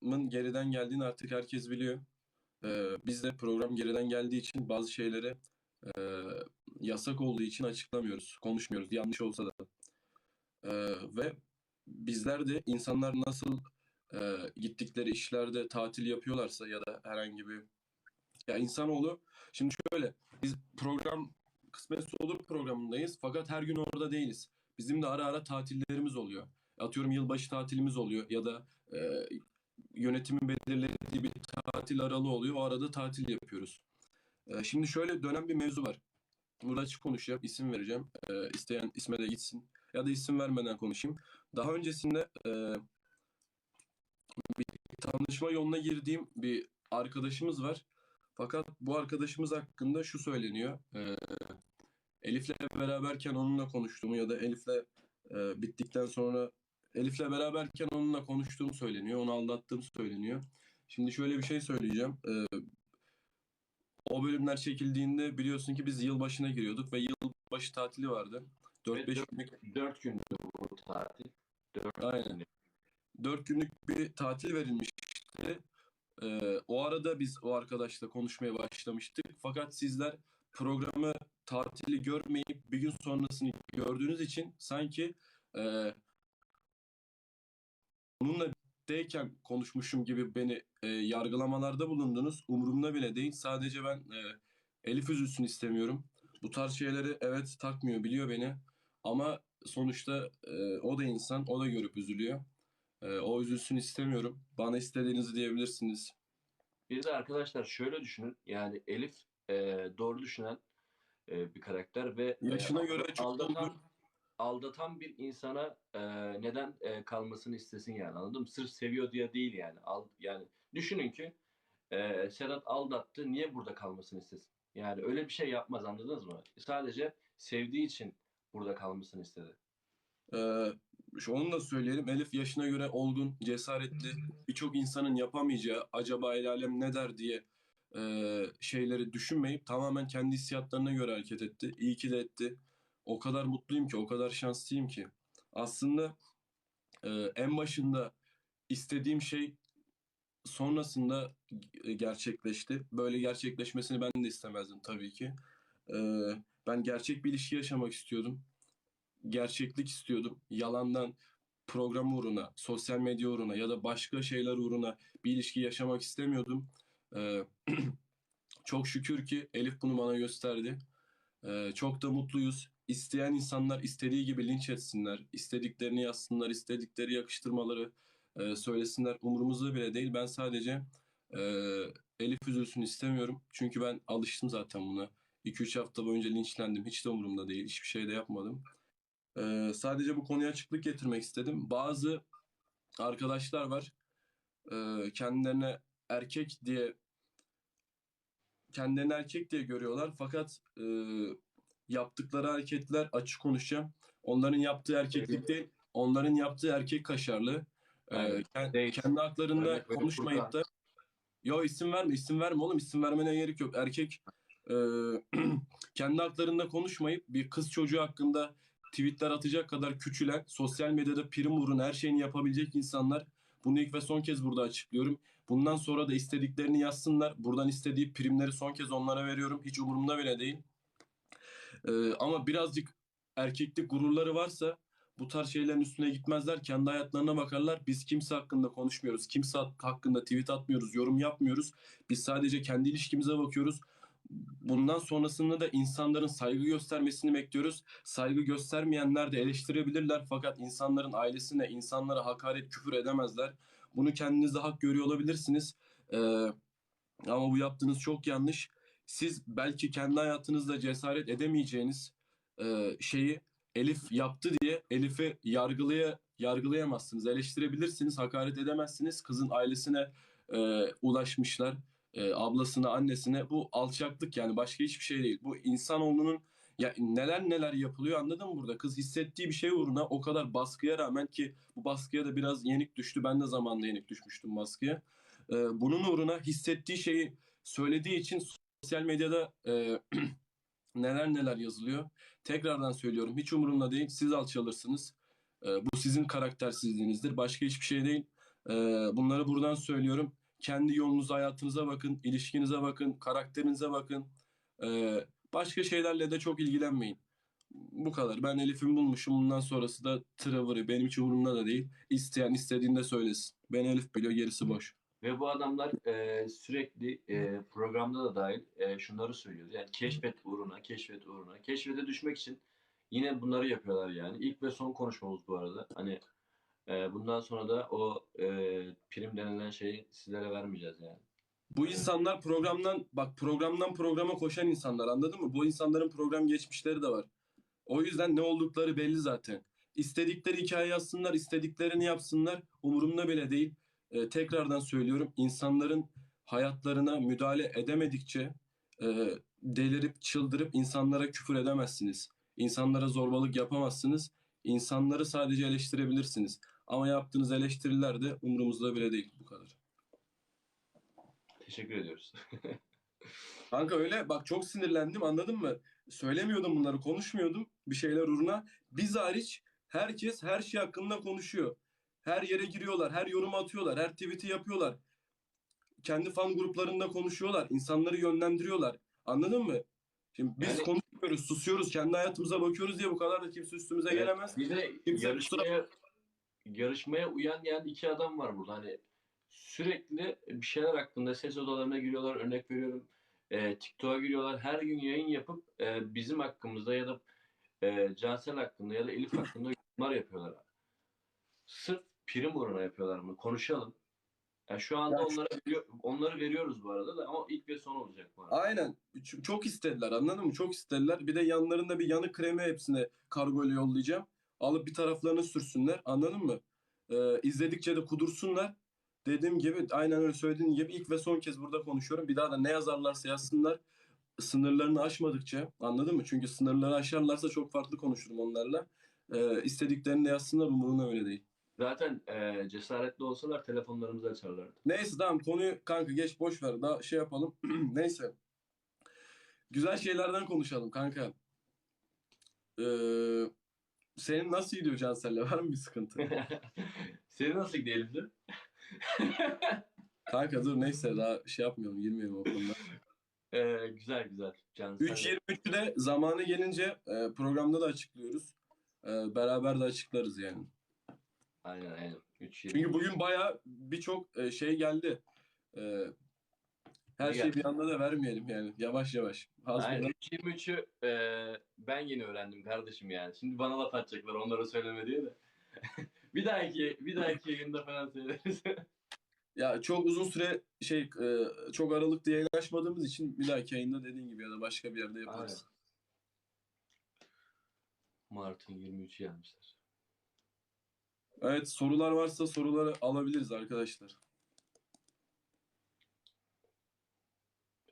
programın geriden geldiğini artık herkes biliyor. Ee, biz de program geriden geldiği için bazı şeyleri e, yasak olduğu için açıklamıyoruz, konuşmuyoruz. Yanlış olsa da. Ee, ve bizler de insanlar nasıl e, gittikleri işlerde tatil yapıyorlarsa ya da herhangi bir ya insanoğlu şimdi şöyle biz program kısmetse olur programındayız fakat her gün orada değiliz. Bizim de ara ara tatillerimiz oluyor. Atıyorum yılbaşı tatilimiz oluyor ya da e, yönetimin belirlediği bir tatil aralığı oluyor. O arada tatil yapıyoruz. E, şimdi şöyle dönen bir mevzu var. Burada açık konuşacağım, isim vereceğim. E, isteyen isme de gitsin. Ya da isim vermeden konuşayım. Daha öncesinde e, bir tanışma yoluna girdiğim bir arkadaşımız var. Fakat bu arkadaşımız hakkında şu söyleniyor. E, Elif'le beraberken onunla konuştuğumu ya da Elif'le e, bittikten sonra Elif'le beraberken onunla konuştuğum söyleniyor. Onu aldattığım söyleniyor. Şimdi şöyle bir şey söyleyeceğim. E, o bölümler çekildiğinde biliyorsun ki biz yılbaşına giriyorduk ve yılbaşı tatili vardı. 4-5 dört- günlük Dört gündü bu tatil. Dört Aynen. günlük. 4 günlük bir tatil verilmişti. Ee, o arada biz o arkadaşla konuşmaya başlamıştık. Fakat sizler programı tatili görmeyip bir gün sonrasını gördüğünüz için sanki e, onunla deyken konuşmuşum gibi beni e, yargılamalarda bulundunuz. Umurumda bile değil. Sadece ben e, Elif üzülsün istemiyorum. Bu tarz şeyleri evet takmıyor, biliyor beni. Ama sonuçta e, o da insan, o da görüp üzülüyor. E, o üzülsün istemiyorum. Bana istediğinizi diyebilirsiniz. Bir de arkadaşlar şöyle düşünün. Yani Elif e, doğru düşünen e, bir karakter ve e, Yaşına göre çok aldatan. Aldatan bir insana e, neden e, kalmasını istesin yani anladın mı? Sırf seviyor diye değil yani. Al, yani düşünün ki e, Serhat aldattı. Niye burada kalmasını istesin? Yani öyle bir şey yapmaz anladınız mı? Sadece sevdiği için burada kalmasını istedi. Ee, şu onu da söyleyelim. Elif yaşına göre olgun, cesaretli, birçok insanın yapamayacağı acaba el alem ne der diye e, şeyleri düşünmeyip tamamen kendi hissiyatlarına göre hareket etti. İyi ki de etti. O kadar mutluyum ki, o kadar şanslıyım ki. Aslında e, en başında istediğim şey sonrasında e, gerçekleşti. Böyle gerçekleşmesini ben de istemezdim tabii ki. Ee, ben gerçek bir ilişki yaşamak istiyordum gerçeklik istiyordum. Yalandan program uğruna, sosyal medya uğruna ya da başka şeyler uğruna bir ilişki yaşamak istemiyordum. Ee, çok şükür ki Elif bunu bana gösterdi. Ee, çok da mutluyuz. İsteyen insanlar istediği gibi linç etsinler, istediklerini yazsınlar, istedikleri yakıştırmaları e, söylesinler. Umurumuzda bile değil. Ben sadece e, Elif üzülsün istemiyorum. Çünkü ben alıştım zaten buna. 2-3 hafta boyunca linçlendim. Hiç de umurumda değil. Hiçbir şey de yapmadım. Ee, sadece bu konuya açıklık getirmek istedim. Bazı arkadaşlar var. Ee, kendilerine erkek diye kendilerini erkek diye görüyorlar. Fakat e, yaptıkları hareketler açık konuşacağım. Onların yaptığı erkeklik değil, onların yaptığı erkek kaşarlı. Ee, Aynen. kend- Değil. kendi haklarında verip konuşmayıp da Yo isim verme, isim verme oğlum. isim vermene gerek yok. Erkek e, kendi haklarında konuşmayıp bir kız çocuğu hakkında tweetler atacak kadar küçülen, sosyal medyada prim uğruna her şeyini yapabilecek insanlar. Bunu ilk ve son kez burada açıklıyorum. Bundan sonra da istediklerini yazsınlar. Buradan istediği primleri son kez onlara veriyorum. Hiç umurumda bile değil. E, ama birazcık erkeklik gururları varsa bu tarz şeylerin üstüne gitmezler. Kendi hayatlarına bakarlar. Biz kimse hakkında konuşmuyoruz. Kimse hakkında tweet atmıyoruz, yorum yapmıyoruz. Biz sadece kendi ilişkimize bakıyoruz. Bundan sonrasında da insanların saygı göstermesini bekliyoruz. Saygı göstermeyenler de eleştirebilirler fakat insanların ailesine, insanlara hakaret, küfür edemezler. Bunu kendinizde hak görüyor olabilirsiniz. Ee, ama bu yaptığınız çok yanlış. Siz belki kendi hayatınızda cesaret edemeyeceğiniz e, şeyi Elif yaptı diye Elif'i yargılaya yargılayamazsınız. Eleştirebilirsiniz, hakaret edemezsiniz. Kızın ailesine e, ulaşmışlar. E, ablasına, annesine. Bu alçaklık yani başka hiçbir şey değil. Bu insanoğlunun ya neler neler yapılıyor anladın mı burada? Kız hissettiği bir şey uğruna o kadar baskıya rağmen ki bu baskıya da biraz yenik düştü. Ben de zamanında yenik düşmüştüm baskıya. E, bunun uğruna hissettiği şeyi söylediği için sosyal medyada e, neler neler yazılıyor. Tekrardan söylüyorum hiç umurumda değil. Siz alçalırsınız. Ee, bu sizin karaktersizliğinizdir. Başka hiçbir şey değil. Ee, bunları buradan söylüyorum. Kendi yolunuza, hayatınıza bakın, ilişkinize bakın, karakterinize bakın. Ee, başka şeylerle de çok ilgilenmeyin. Bu kadar. Ben Elif'imi bulmuşum. Bundan sonrası da Trevor'ı. Benim hiç umurumda da değil. İsteyen istediğinde söylesin. Ben Elif biliyor, gerisi boş. Ve bu adamlar e, sürekli e, programda da dahil e, şunları söylüyor. Yani keşfet uğruna, keşfet uğruna. Keşfete düşmek için yine bunları yapıyorlar yani. İlk ve son konuşmamız bu arada. Hani bundan sonra da o e, prim denilen şeyi sizlere vermeyeceğiz yani. Bu insanlar programdan bak programdan programa koşan insanlar anladın mı? Bu insanların program geçmişleri de var. O yüzden ne oldukları belli zaten. İstedikleri hikaye yazsınlar, istediklerini yapsınlar. Umurumda bile değil. Ee, tekrardan söylüyorum. insanların hayatlarına müdahale edemedikçe e, delirip çıldırıp insanlara küfür edemezsiniz. İnsanlara zorbalık yapamazsınız. İnsanları sadece eleştirebilirsiniz. Ama yaptığınız eleştiriler de umurumuzda bile değil. Bu kadar. Teşekkür ediyoruz. Kanka öyle bak çok sinirlendim anladın mı? Söylemiyordum bunları konuşmuyordum bir şeyler uğruna. Biz hariç herkes her şey hakkında konuşuyor. Her yere giriyorlar, her yorum atıyorlar, her tweet'i yapıyorlar. Kendi fan gruplarında konuşuyorlar, insanları yönlendiriyorlar. Anladın mı? Şimdi biz Yani- konuşmuyoruz, susuyoruz, kendi hayatımıza bakıyoruz diye bu kadar da kimse üstümüze Evet, gelemez. Bir de Kimse yarışmaya, yarışmaya uyan yani iki adam var burada. Hani sürekli bir şeyler hakkında ses odalarına giriyorlar. Örnek veriyorum. E, TikTok'a giriyorlar. Her gün yayın yapıp e, bizim hakkımızda ya da e, Cansel hakkında ya da Elif hakkında yorumlar yapıyorlar. Sırf prim uğruna yapıyorlar bunu. Konuşalım. Yani şu anda onlara veriyor- onları veriyoruz bu arada da ama ilk ve son olacak bu arada. Aynen. Çok istediler anladın mı? Çok istediler. Bir de yanlarında bir yanık kremi hepsine kargo ile yollayacağım. Alıp bir taraflarını sürsünler. Anladın mı? Ee, izledikçe de kudursunlar. Dediğim gibi aynen öyle söylediğin gibi ilk ve son kez burada konuşuyorum. Bir daha da ne yazarlarsa yazsınlar. Sınırlarını aşmadıkça anladın mı? Çünkü sınırları aşarlarsa çok farklı konuşurum onlarla. Ee, istediklerini yazsınlar umurumda öyle değil. Zaten e, cesaretli olsalar telefonlarımızı açarlardı. Neyse tamam konuyu kanka geç boş ver daha şey yapalım. Neyse. Güzel şeylerden konuşalım kanka. Ee, senin nasıl gidiyor Cansel'le? Var mı bir sıkıntı? Seni nasıl gidelim Kanka dur neyse daha şey yapmayalım girmeyelim o konuda. Ee, güzel güzel. Can sen de- 3.23'ü de zamanı gelince e, programda da açıklıyoruz. E, beraber de açıklarız yani. Aynen aynen. 3 Çünkü bugün baya birçok e, şey geldi. E, her şeyi bir anda da vermeyelim yani. Yavaş yavaş. Hasbından- Aynen 3.23'ü e, ben yeni öğrendim kardeşim yani. Şimdi bana laf atacaklar onlara söyleme diye de. bir dahaki bir dahaki yayında falan söyleriz. Ya çok uzun süre şey e, çok aralıklı yayın açmadığımız için bir dahaki yayında dediğin gibi ya da başka bir yerde yaparız. Mart'ın 23'ü yazmışlar. Evet sorular varsa soruları alabiliriz arkadaşlar.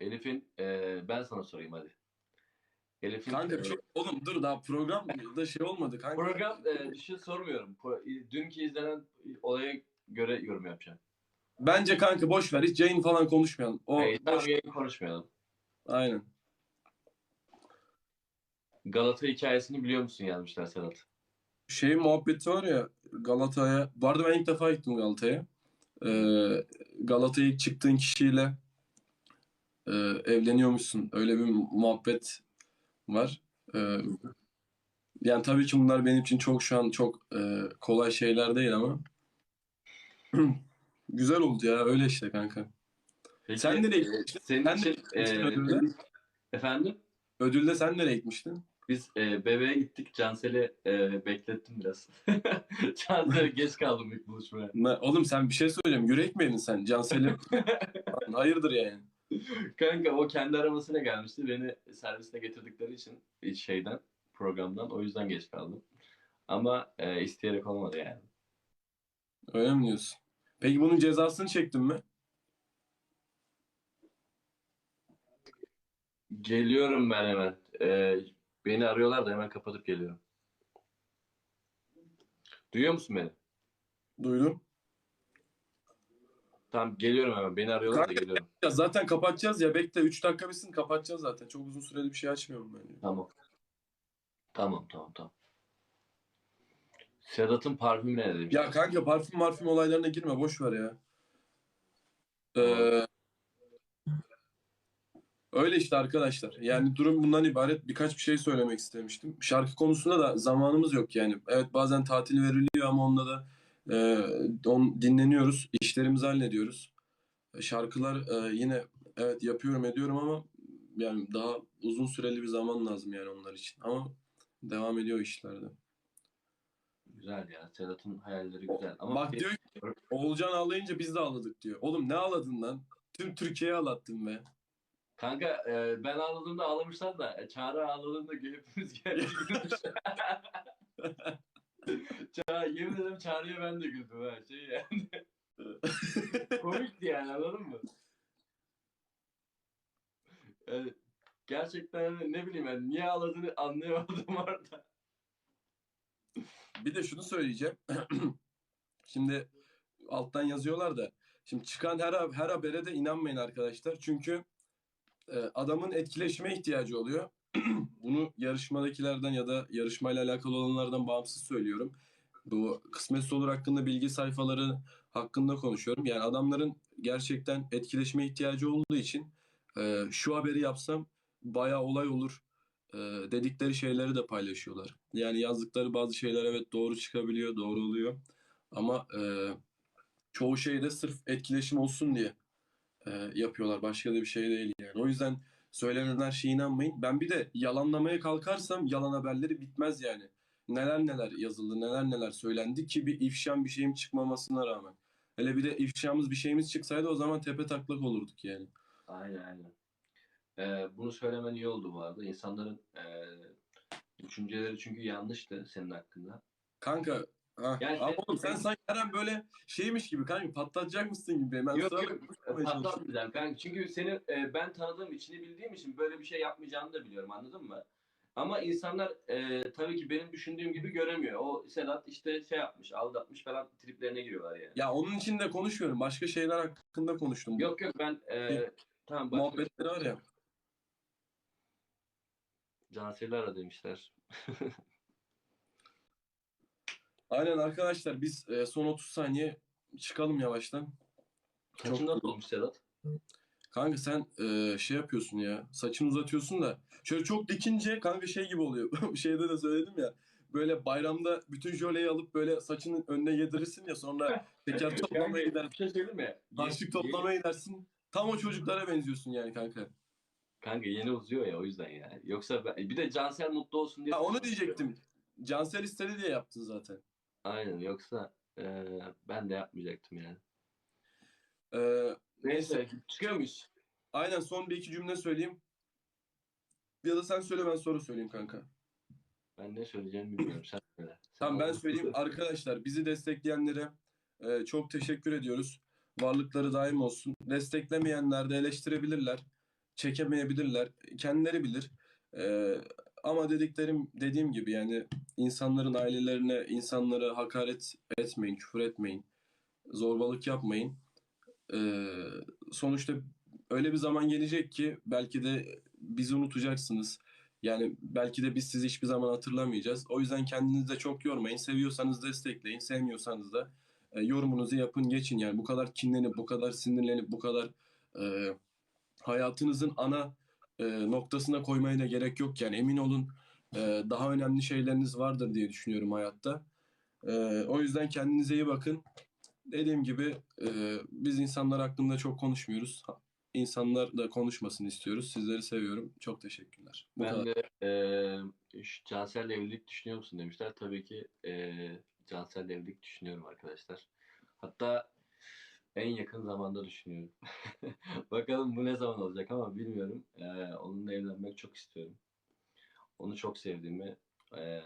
Elif'in e, ben sana sorayım hadi. Elif'in Kanka çok oğlum dur daha programda şey olmadı kanka. program e, bir şey sormuyorum. Pro- dünkü izlenen olaya göre yorum yapacağım. Bence kanka boş ver hiç yayın falan konuşmayalım. O Hey, tamam, boş. yayın konuşmayalım. Aynen. Galata hikayesini biliyor musun yazmışlar Sedat. Şey muhabbeti var ya Galata'ya. Bu arada ben ilk defa gittim Galata'ya. Ee, Galata'ya ilk çıktığın kişiyle e, evleniyormuşsun. Öyle bir muhabbet var. Ee, yani tabii ki bunlar benim için çok şu an çok e, kolay şeyler değil ama güzel oldu ya öyle işte kanka. Peki, Sen nereye e, gitmiştin? Senin Sen için, e, ödülde? efendim? Ödülde sen nereye gitmiştin? Biz e, bebeğe gittik. Cansel'i e, beklettim biraz. Cansel geç kaldım ilk buluşmaya. Oğlum sen bir şey söyleyeceğim. Yürek mi yedin sen? Cansel'i hayırdır yani. Kanka o kendi arabasıyla gelmişti. Beni serviste getirdikleri için şeyden programdan o yüzden geç kaldım. Ama e, isteyerek olmadı yani. Öyle mi diyorsun? Peki bunun cezasını çektin mi? Geliyorum ben hemen. E, beni arıyorlar da hemen kapatıp geliyorum. Duyuyor musun beni? Duydum. Tamam geliyorum hemen. Beni arıyorlar da Kanka- geliyorum. Ya zaten kapatacağız ya. Bekle 3 dakika bitsin kapatacağız zaten. Çok uzun süreli bir şey açmıyorum ben. Tamam. Tamam tamam tamam. Sedat'ın parfümü ne demiş? Ya kanka parfüm marfüm olaylarına girme boş ver ya. Ee, öyle işte arkadaşlar. Yani durum bundan ibaret. Birkaç bir şey söylemek istemiştim. Şarkı konusunda da zamanımız yok yani. Evet bazen tatil veriliyor ama onda da e, on, dinleniyoruz. işlerimizi hallediyoruz. Şarkılar e, yine evet yapıyorum ediyorum ama yani daha uzun süreli bir zaman lazım yani onlar için. Ama devam ediyor işlerde. Güzel ya. Sedat'ın hayalleri güzel. Ama Bak diyor ki Oğulcan ağlayınca biz de ağladık diyor. Oğlum ne ağladın lan? Tüm Türkiye'yi ağlattın be. Kanka e, ben ağladığımda ağlamışlar da e, Çağrı ağladığında hepimiz geldik. Çağrı, yemin ederim Çağrı'ya ben de güldüm ha. Şey yani. Komikti yani anladın mı? Yani, gerçekten hani ne bileyim yani niye ağladığını anlayamadım orada. Bir de şunu söyleyeceğim. Şimdi alttan yazıyorlar da şimdi çıkan her her habere de inanmayın arkadaşlar. Çünkü e, adamın etkileşime ihtiyacı oluyor. Bunu yarışmadakilerden ya da yarışmayla alakalı olanlardan bağımsız söylüyorum. Bu kısmetsiz olur hakkında bilgi sayfaları hakkında konuşuyorum. Yani adamların gerçekten etkileşime ihtiyacı olduğu için e, şu haberi yapsam bayağı olay olur e, dedikleri şeyleri de paylaşıyorlar. Yani yazdıkları bazı şeyler evet doğru çıkabiliyor, doğru oluyor. Ama e, çoğu şey de sırf etkileşim olsun diye e, yapıyorlar. Başka da bir şey değil yani. O yüzden söylenen her şeye inanmayın. Ben bir de yalanlamaya kalkarsam yalan haberleri bitmez yani. Neler neler yazıldı, neler neler söylendi ki bir ifşam bir şeyim çıkmamasına rağmen. Hele bir de ifşamız bir şeyimiz çıksaydı o zaman tepe taklak olurduk yani. Aynen aynen. Ee, bunu söylemen iyi oldu bu arada. İnsanların e, düşünceleri çünkü yanlıştı senin hakkında. Kanka ha, Yani ama oğlum sen sanki her an böyle şeymiş gibi kanka patlatacak mısın gibi. Ben Yok yok patlatmayacağım kanka. Çünkü seni e, ben tanıdığım içini bildiğim için böyle bir şey yapmayacağını da biliyorum anladın mı? Ama insanlar e, tabii ki benim düşündüğüm gibi göremiyor. O Sedat işte şey yapmış, aldatmış falan triplerine giriyorlar yani. Ya onun için de konuşmuyorum. Başka şeyler hakkında konuştum. Yok yok ben e, tamam başka Muhabbetleri var ya. Cansel'i ara demişler. Aynen arkadaşlar biz e, son 30 saniye çıkalım yavaştan. Saçın nasıl olmuş Sedat? Kanka sen e, şey yapıyorsun ya. Saçını uzatıyorsun da şöyle çok dikince kanka şey gibi oluyor. Şeyde de söyledim ya. Böyle bayramda bütün jöleyi alıp böyle saçının önüne yedirirsin ya sonra teker toplamaya gidersin. Bir şey söyleyeyim mi? Harçlık toplamaya gidersin. Tam o çocuklara benziyorsun yani kanka. Kanka yeni uzuyor ya o yüzden yani. Yoksa ben, bir de Cansel mutlu olsun diye. Ha, onu diyecektim. Cansel istedi diye yaptın zaten. Aynen yoksa e, ben de yapmayacaktım yani. Ee, Neyse çıkıyor muyuz? aynen son bir iki cümle söyleyeyim. Ya da sen söyle ben soru söyleyeyim kanka. Ben ne söyleyeceğimi bilmiyorum. Sen söyle. Sen Tamam ben söyleyeyim. Arkadaşlar bizi destekleyenlere e, çok teşekkür ediyoruz. Varlıkları daim olsun. Desteklemeyenler de eleştirebilirler. Çekemeyebilirler. Kendileri bilir. E, ama dediklerim dediğim gibi yani insanların ailelerine, insanlara hakaret etmeyin, küfür etmeyin. Zorbalık yapmayın. E, sonuçta öyle bir zaman gelecek ki belki de bizi unutacaksınız. Yani belki de biz sizi hiçbir zaman hatırlamayacağız. O yüzden kendinizi de çok yormayın. Seviyorsanız destekleyin, sevmiyorsanız da e, yorumunuzu yapın, geçin. Yani bu kadar kinlenip, bu kadar sinirlenip, bu kadar e, hayatınızın ana e, noktasına koymaya da gerek yok. Yani emin olun e, daha önemli şeyleriniz vardır diye düşünüyorum hayatta. E, o yüzden kendinize iyi bakın. Dediğim gibi e, biz insanlar hakkında çok konuşmuyoruz. İnsanlar da konuşmasını istiyoruz. Sizleri seviyorum. Çok teşekkürler. Bu kadar. Ben de e, Cansel'le evlilik düşünüyor musun demişler. Tabii ki e, Cansel'le evlilik düşünüyorum arkadaşlar. Hatta en yakın zamanda düşünüyorum. Bakalım bu ne zaman olacak ama bilmiyorum. E, onunla evlenmek çok istiyorum. Onu çok sevdiğimi, e,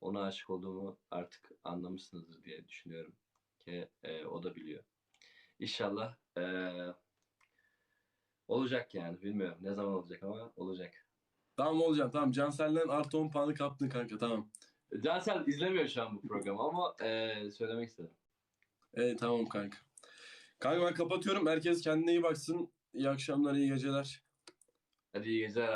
ona aşık olduğumu artık anlamışsınızdır diye düşünüyorum. Ki e, o da biliyor. İnşallah e, olacak yani. Bilmiyorum ne zaman olacak ama olacak. Tamam olacağım. Tamam. Cansel'den artı 10 puanı kaptın kanka. Tamam. Cansel izlemiyor şu an bu programı ama eee, söylemek istedim. Evet tamam kanka. Kanka ben kapatıyorum. Herkes kendine iyi baksın. İyi akşamlar, iyi geceler. Hadi iyi geceler.